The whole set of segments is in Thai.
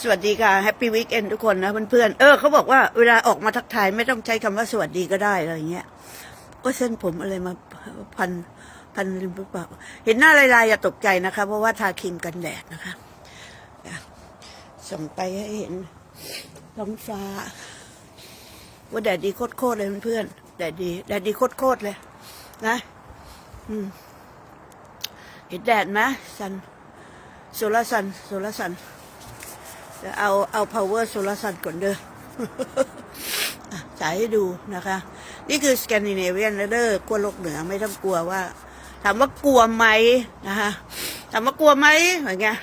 สวัสดีค่ะแฮปปี้วีคเอนทุกคนนะเพื่อนๆเออเขาบอกว่าเวลาออกมาทักทายไม่ต้องใช้คำว่าสวัสดีก็ได้อะไรเงี้ย ก็เส้นผมอะไรมาพันพันริมหรือเปล่าเห็นหน้าลายๆอย่าตกใจนะคะ เพราะว่าทาครีมกันแดดนะคะส่งไปให้เห็นท้องฟ้า ว่าแดดดีโคตรๆเลยเพื่อนๆแดดดีแดดดีโคตรๆเลย นะ อืมเห็นแดดไหมซัน โซลาร์ซันโซลาร์ซันเดี๋ยวเอาเอา power โซลาร์ซันก่อนเด้ออะจ่ายให้ดูนะคะ นี่คือสแกนดิเนเวียนเด้อกลัวโลกเหนือไม่ต้องกลัวว่าถามว่ากลัวไหมนะคะถามว่ากลัวไหมอะไรเงี้ย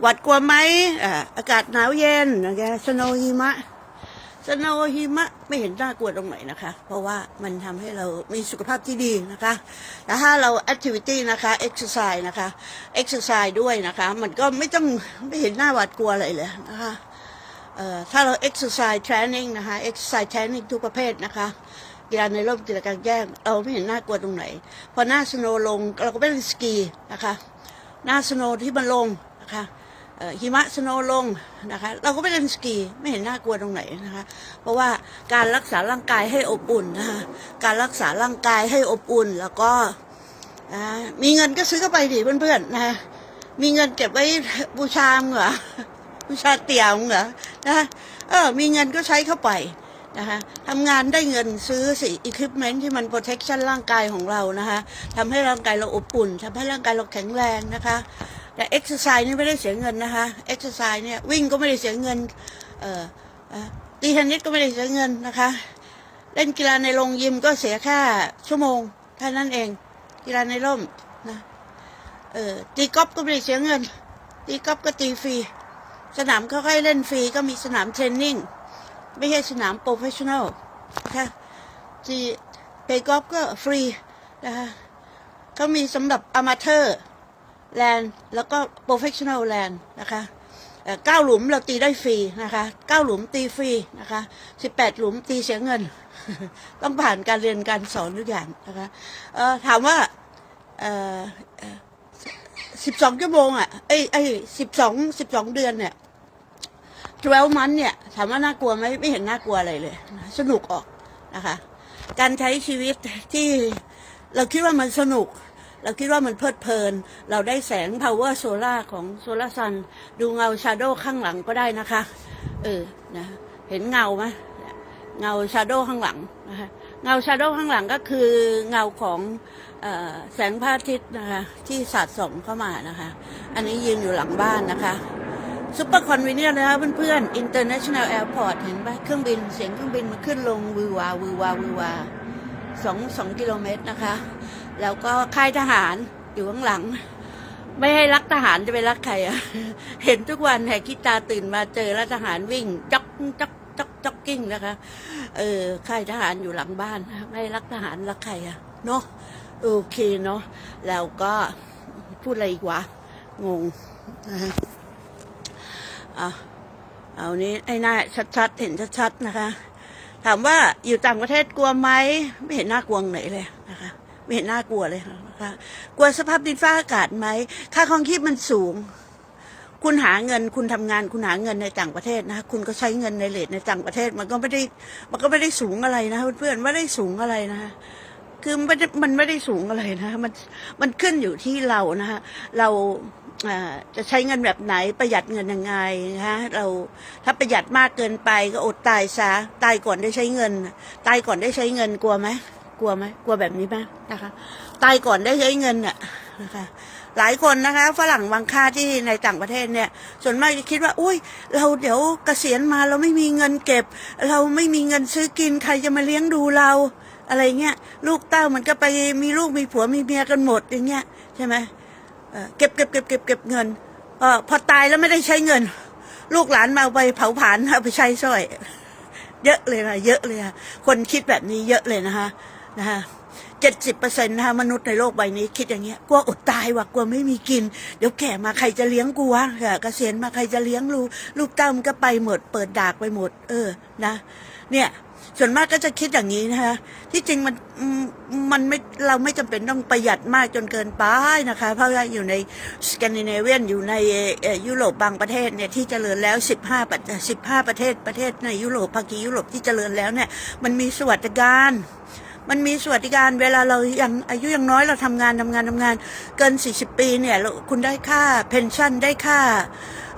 หวัดกลัวไหมออากาศหนาวเย็นอะไรเงี้ยสโนหิมะ สโนว์หิมะไม่เห็นน่ากลัวตรงไหนนะคะ เพราะว่ามันทำให้เรามีสุขภาพที่ดีนะคะแต่ถ้าเราแอคทิวิตี้นะคะเอ็กซ์ไซส์นะคะเอ็กซ์ไซส์ด้วยนะคะ มันก็ไม่ต้องไม่เห็นหน้าหวาดกลัวอะไรเลยนะคะถ้าเราเอ็กซ์ไซส์เทรนนิ่งนะคะเอ็กซ์ไซส์เทรนนิ่งทุกประเภทนะคะกีฬาในร่มกีฬากลางแจ้งเราไม่เห็นน่ากลัวตรงไหน พอหน้าสโนว์ลงเราก็ไม่ได้สกีนะคะ หน้าสโนว์ที่มันลงนะคะ หิมะสโนลงนะคะเราก็ไม่เล่นสกีไม่เห็นน่ากลัวตรงไหนนะคะ เพราะว่าการรักษาร่างกายให้อบอุ่นนะคะการรักษาร่างกายให้อบอุ่น แล้วก็มีเงินก็ซื้อเข้าไปดิเพื่อนๆนะคะมีเงินเก็บไว้บูชามึงเหรอบูชาเตี่ยมึงเหรอนะคะเออมีเงินก็ใช้เข้าไปนะคะทำงานได้เงินซื้อสิอุปกรณ์ที่มัน protection ร่างกายของเรานะคะทำให้ร่างกายเราอบอุ่นทำให้ร่างกายเราแข็งแรงนะคะ แต่เอ็กซ์ไซส์นี่ไม่ได้เสียเงินนะคะเอ็กซ์ไซส์เนี่ยวิ่งก็ไม่ได้เสียเงิน เอ่อตีเทนนิสก็ไม่ได้เสียเงินนะคะ เล่นกีฬาในโรงยิมก็เสียแค่ชั่วโมงแค่นั้นเอง กีฬาในร่มนะเออตีกอล์ฟก็ไม่ได้เสียเงิน ตีกอล์ฟก็ตีฟรีสนามเขาให้เล่นฟรีก็มีสนามเทรนนิ่งไม่ใช่สนามโปรเฟชชั่นอลนะคะที่เพย์กอล์ฟก็ฟรีนะคะเขามีสำหรับอ m มาเ u อร์ แลนแล้วก็โปรเฟชชั่นอลแลนนะคะเก้าหลุมเราตีได้ฟรีนะคะเก้าหลุมตีฟรีนะคะสิบแปดหลุมตีเสียเงิน ต้องผ่านการเรียนการสอนทุกอย่างนะคะถามว่าสิบสองชั่วโมงอะเอ้ยไอ้สิบสองสิบสองเดือนเนี่ย12มันเนี่ยถามว่าน่ากลัวไหมไม่เห็นน่ากลัวอะไรเลย สนุกออกนะคะ การใช้ชีวิตที่เราคิดว่ามันสนุก เราคิดว่ามันเพลิดเพลิน เราได้แสง power solar ของโซลาร์ซันดูเงา shadow ข้างหลังก็ได้นะคะ เออนะเห็นเงาไหมเงา shadow ข้างหลังนะคะเงา shadow ข้างหลังก็คือเงาของออแสงพระอาทิตย์นะคะที่สาดส่องเข้ามานะคะ อันนี้ยืนอยู่หลังบ้านนะคะซุปเปอร์คอนเวเนียนะคะเพื่อนๆ International Airport เห็นปะเครื่องบินเสียงเครื่องบินมันขึ้นลงวืวาวืวาวืวาสองสองกิโลเมตรนะคะ แล้วก็ค่ายทหารอยู่ข้างหลัง ไม่ให้รักทหารจะไปรักใครอะเห็นทุกวันแหกคิดตาตื่นมาเจอแล้วทหารวิ่งจ็อกจ็อกจ็อกจ็อกกิ้งนะคะ เออค่ายทหารอยู่หลังบ้าน ไม่รักทหารรักใครอะเนาะโอเคเนาะแล้วก็พูดอะไรอีกวะงงนะฮะเอาเอานี้ไอ้หน้าชัดๆ เห็นชัดๆ นะคะ ถามว่าอยู่ต่างประเทศกลัวไหม ไม่เห็นน่ากลัวไหนเลย ไม่เห็นน่ากลัวเลยนะคะกลัวสภาพดินฟ้าอากาศไหมค่าครองชีพมันสูง คุณหาเงินคุณทำงาน คุณหาเงินในต่างประเทศนะคุณก็ใช้เงินในเลทในต่างประเทศ มันก็ไม่ได้มันก็ไม่ได้สูงอะไรนะเพื่อนๆไม่ได้สูงอะไรนะคือมันไม่ได้มันไม่ได้สูงอะไรนะมันมันขึ้นอยู่ที่เรานะคะเราอ่าจะใช้เงินแบบไหนประหยัดเงินยังไงนะคะเราถ้าประหยัดมากเกินไปก็อดตายซะตายก่อนได้ใช้เงิน ตายก่อนได้ใช้เงินกลัวไหม กลัวไหมกลัวแบบนี้ไหมนะคะ ตายก่อนได้ใช้เงินน่ะนะคะ หลายคนนะคะ ฝรั่งบางค่าที่ในต่างประเทศเนี่ย ส่วนมากจะคิดว่า อุ้ย เราเดี๋ยวเกษียณมาเราไม่มีเงินเก็บ เราไม่มีเงินซื้อกินใครจะมาเลี้ยงดูเรา อะไรเงี้ยลูกเต้ามันก็ไปมีลูกมีผัวมีเมียกันหมดอย่างเงี้ยใช่ไหมเก็บเก็บเก็บเก็บเก็บเงินอพอตายแล้วไม่ได้ใช้เงิน ลูกหลานมาเอาไปเผาผลาญเอาไปใช้สร้อยเยอะเลยนะเยอะเลยค่ะคนคิดแบบนี้เยอะเลยนะคะ นะคะเจ็ดสิบเปอร์เซ็นต์นะคะมนุษย์ในโลกใบนี้คิดอย่างเงี้ยกลัวอดตายว่ะกลัวไม่มีกิน เดี๋ยวแก่มาใครจะเลี้ยงกูวะค่ะเกษียณมาใครจะเลี้ยงลูกลูกเต้ามันก็ไปหมด เปิดดากไปหมด เออนะ เนี่ยส่วนมากก็จะคิดอย่างนี้นะคะที่จริงมันมันไม่เราไม่จำเป็นต้องประหยัดมากจนเกินไปนะคะ เพราะว่าอยู่ในสแกนดิเนเวียนอยู่ในยุโรปบางประเทศเนี่ยที่เจริญแล้ว 15ประ15 ประเทศประเทศในยุโรปภาคียุโรปที่เจริญแล้วเนี่ยมันมีสวัสดิการ มันมีสวัสดิการเวลาเรายังอายุยังน้อยเราทำงานทำงานทำงาน เกิน 40 ปีเนี่ยเราคุณได้ค่าเพนชั่นได้ค่า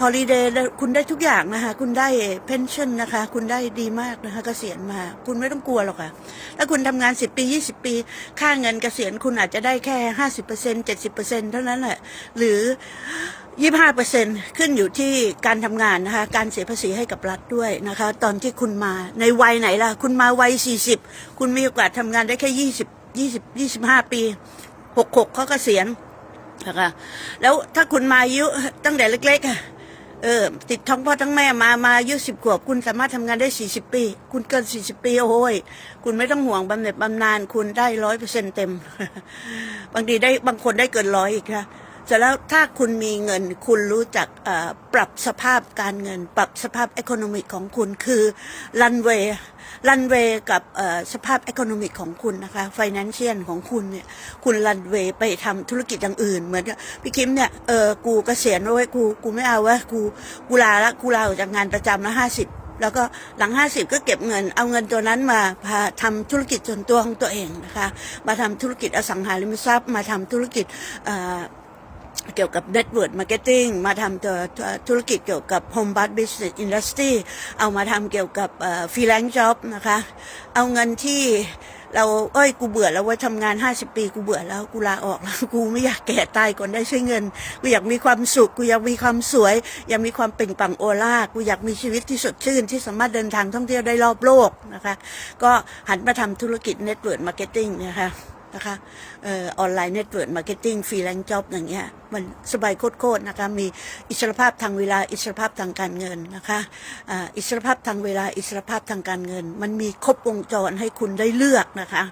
ฮอลิเดย์คุณได้ทุกอย่างนะคะ คุณได้เพนชั่นนะคะ คุณได้ดีมากนะคะเกษียณมา คุณไม่ต้องกลัวหรอกค่ะถ้าคุณทำงาน 10 ปี 20 ปี ค่าเงินเกษียณคุณอาจจะได้แค่ 50% 70%เท่านั้นแหละหรือ 25%ขึ้นอยู่ที่การทำงานนะคะ การเสียภาษีให้กับรัฐด้วยนะคะ ตอนที่คุณมาในวัยไหนล่ะ คุณมาวัย40คุณมีโอกาสทำงานได้แค่20 20 25ปี66เขาก็เกษียณนะคะแล้วถ้าคุณมาอายุตั้งแต่เล็กๆอะเออติดท้องพ่อทั้งแม่มามาอายุสิบขวบ คุณสามารถทำงานได้40ปี คุณเกิน40ปีโอ้ยคุณไม่ต้องห่วงบำเหน็จบำนาญคุณได้ร้อยเปอร์เซ็นเต็ม บางทีได้บางคนได้เกินร้อยอีกนะ เสร็จแล้วถ้าคุณมีเงิน คุณรู้จักปรับสภาพการเงิน ปรับสภาพ e อ o n o m i c ของคุณคือรันเวย์รันเวย์กับสภาพ e อ o n o m i c ของคุณนะคะ financial ของคุณเนี่ยคุณรันเวย์ไปทำธุรกิจอย่างอื่น เหมือนพี่คิมเนี่ยเออกูเกษียณแล้วเว้ยกูกูไม่เอาวะกูกูลาละกูลาออกจากงานประจำละห้าสิบแล้วก็หลังห้าสิบก็เก็บเงิน เอาเงินตัวนั้นมาพาทำธุรกิจส่วนตัวของตัวเองนะคะ มาทำธุรกิจอสังหาริมทรัพย์ มาทำธุรกิจ เกี่ยวกับ Network Marketing มาทำตัวธุรกิจเกี่ยวกับ Home Bus Business Industry เอามาทำเกี่ยวกับฟรีแลนซ์จ็อบนะคะ เอาเงินที่เราเอ้ยกูเบื่อแล้วว่าทำงาน 50 ปีกูเบื่อแล้วกูลาออกแล้วกูไม่อยากแก่ตายก่อนได้ใช้เงินกูอยากมีความสุขกูอยากมีความสวย อยากมีความเปล่งปลั่งโอลากูอยากมีชีวิตที่สดชื่น ที่สามารถเดินทางท่องเที่ยวได้รอบโลกนะคะ ก็หันมาทำธุรกิจ Network Marketing นะคะ นะคะออนไลน์เน็ตเวิร์ดมาร์เก็ตติ้งฟรีแลนซ์จ็อบอย่างเงี้ยมันสบายโคตรๆนะคะมีอิสรภาพทางเวลาอิสรภาพทางการเงินนะคะอิสรภาพทางเวลาอิสรภาพทางการเงิน มันมีครบวงจรให้คุณได้เลือกนะคะ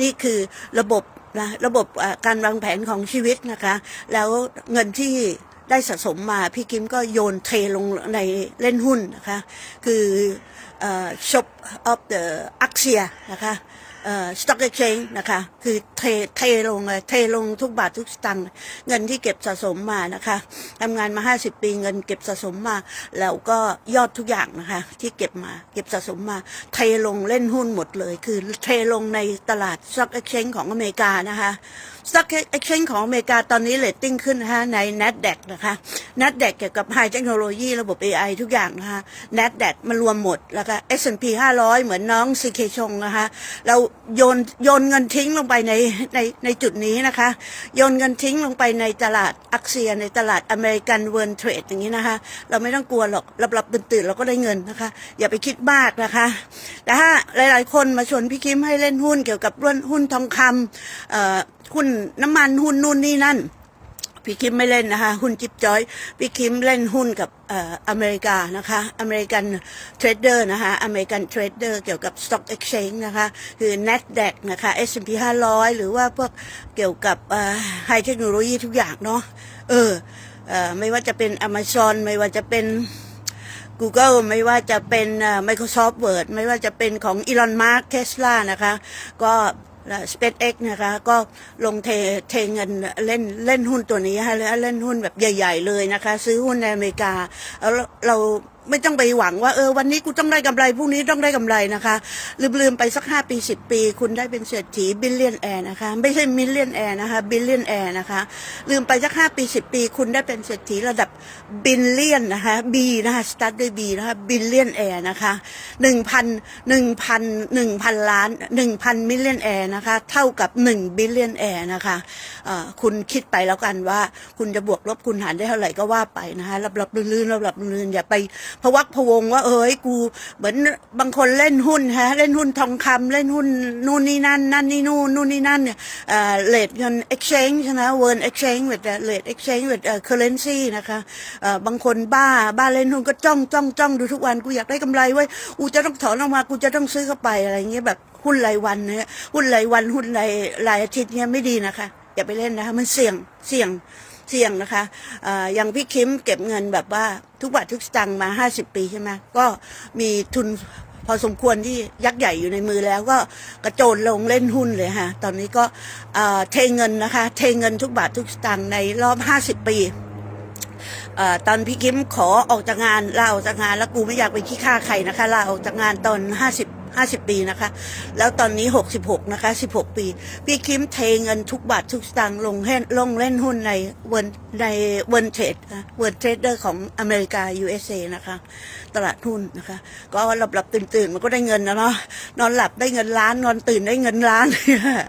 นี่คือระบบนะระบบการวางแผนของชีวิตนะคะแล้วเงินที่ได้สะสมมาพี่กิมก็โยนเทลงในเล่นหุ้นนะคะคืออ shop of the Axia นะคะ สต็อกเอ็กซ์นนะคะ คือเทเทลงเลยเทลงทุกบาททุกสตังค์เงินที่เก็บสะสมมานะคะทำงานมา 50 ปีเงินเก็บสะสมมา แล้วก็ยอดทุกอย่างนะคะ ที่เก็บมา เก็บสะสมมา เทลงเล่นหุ้นหมดเลย คือเทลงในตลาดสต็อกเอ็กชแนนของอเมริกานะคะ Stock Exchange ของอเมริกาตอนนี้เรตติ้งขึ้นนะคะใน NASDAQ นะคะ NASDAQ เกี่ยวกับ High Technology ระบบ AI ทุกอย่างนะคะ NASDAQ มันรวมหมด แล้วก็ S&P 500 เหมือนน้อง CK ชงนะคะ เราโยนโยนเงินทิ้งลงไปในในในจุดนี้นะคะ โยนเงินทิ้งลงไปในตลาดอักเซียในตลาดอเมริกันเวิร์นเทรดอย่างนี้นะคะ เราไม่ต้องกลัวหรอกหลับๆตื่นๆเราก็ได้เงินนะคะ อย่าไปคิดมากนะคะแต่ถ้าหลาย ๆ คนมาชวนพี่คิมให้เล่นหุ้นเกี่ยวกับรุ่นหุ้นทองคำเอ่อ หุ้นน้ำมันหุ้นนู่นนี่นั่น พี่คิมไม่เล่นนะคะ หุ้นจิ๊บจอย พี่คิมเล่นหุ้นกับอ่ออเมริกานะคะ อเมริกันเทรดเดอร์นะคะ อเมริกันเทรดเดอร์เกี่ยวกับ Stock Exchange นะคะ คือ NASDAQ นะคะ S&P 500 หรือว่าพวกเกี่ยวกับไฮเทคโนโลยีทุกอย่างเนาะ เออเอ่อไม่ว่าจะเป็น Amazon ไม่ว่าจะเป็น Google ไม่ว่าจะเป็น Microsoft Word ไม่ว่าจะเป็นของ Elon Musk Tesla นะคะ ก็ SpaceX นะคะก็ลงเทเทเงินเล่นเล่นหุ้นตัวนี้ฮะแล้วเล่นหุ้นแบบใหญ่ ๆ เลยนะคะ ซื้อหุ้นในอเมริกาแล้วเราไม่ต้องไปหวังว่าเออวันนี้กูต้องได้กำไรพรุ่งนี้ต้องได้กำไรนะคะลืมๆไปสักห้าปีสิบปี คุณได้เป็นเศรษฐีบิลเลียนแอร์นะคะ ไม่ใช่มิลเลียนแอร์นะคะบิลเลียนแอร์นะคะ ลืมไปสักห้าปีสิบปี คุณได้เป็นเศรษฐีระดับบิลเลียนนะคะบีนะคะสตาร์ทด้วยบีนะคะบิลเลียนแอร์นะคะหนึ่งพันหนึ่งพันหนึ่งพันล้านหนึ่งพันมิลเลียนแอร์นะคะเท่ากับหนึ่งบิลเลียนแอร์นะคะคุณคิดไปแล้วกันว่า คุณจะบวกลบคูณหารได้เท่าไหร่ก็ว่าไปนะคะรับรับลื่นๆรับรับลื่นๆอย่าไปพะวักพวงว่าเอ้ยกู เหมือนบางคนเล่นหุ้นฮะ เล่นหุ้นทองคำเล่นหุ้นนู่นนี่นั่นนั่นนี่นู่นนู่นนี่นั่นเนี่ยเอ่อเลทเงิน exchange นะ word exchange with the rate exchange with uh, currency นะคะเอ่อบางคนบ้าบ้าเล่นหุ้นก็จ้องจ้องจ้องดูทุกวันกูอยากได้กำไรไว้กูจะต้องถอนออกมากูจะต้องซื้อเข้าไปอะไรเงี้ยแบบหุ้นรายวันเนี่ยหุ้นรายวันหุ้นรายรายอาทิตย์เนี่ยไม่ดีนะคะอย่าไปเล่นนะคะมันเสี่ยงเสี่ยง เสี่ยงนะคะอย่างพี่คิมเก็บเงินแบบว่าทุกบาททุกสตังค์มา 50 ปีใช่ไหมก็มีทุนพอสมควรที่ยักษ์ใหญ่อยู่ในมือแล้วก็กระโจนลงเล่นหุ้นเลยฮะ ตอนนี้ก็เทเงินนะคะ เทเงินทุกบาททุกสตางค์ในรอบ 50 ปีอตอนพี่กิมขอออกจากงานลาออกจากงานแล้วกูไม่อยากไปขี้ข้าใครนะคะลาออกจากงานตอนห้าสิบ ห้าสิบปีนะคะ แล้วตอนนี้หกสิบหกนะคะสิบหกปี พี่คิมเทเงินทุกบาททุกสตางค์ลงให้ลงเล่นหุ้นในเวิร์ในเวิร์เทรดเวิร์เทรดเดอร์ของอเมริกา USA นะคะ ตลาดหุ้นนะคะ ก็หลับหลับตื่นตื่นมันก็ได้เงินนะเนาะนอนหลับได้เงินล้านนอนตื่นได้เงินล้าน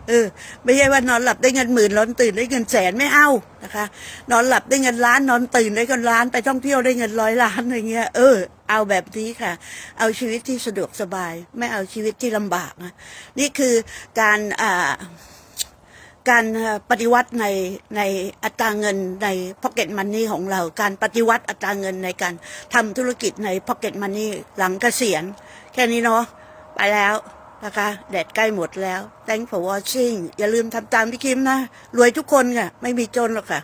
เออไม่ใช่ว่านอนหลับได้เงินหมื่นนอนตื่นได้เงินแสนไม่เอา นะคะ นอนหลับได้เงินล้านนอนตื่นได้เงินล้านไปท่องเที่ยวได้เงินร้อยล้านอะไรเงี้ยเออเอาแบบนี้ค่ะ เอาชีวิตที่สะดวกสบาย ไม่เอาชีวิตที่ลำบากนะนี่คือการอ่าการปฏิวัติในในอัตราเงินใน Pocket Money ของเรา การปฏิวัติอัตราเงินในการทำธุรกิจใน Pocket Money หลังเกษียณ แค่นี้เนาะไปแล้ว นะคะแดดใกล้หมดแล้ว thank for watching อย่าลืมทำตามพี่คิมนะ รวยทุกคนค่ะ ไม่มีจนหรอกค่ะ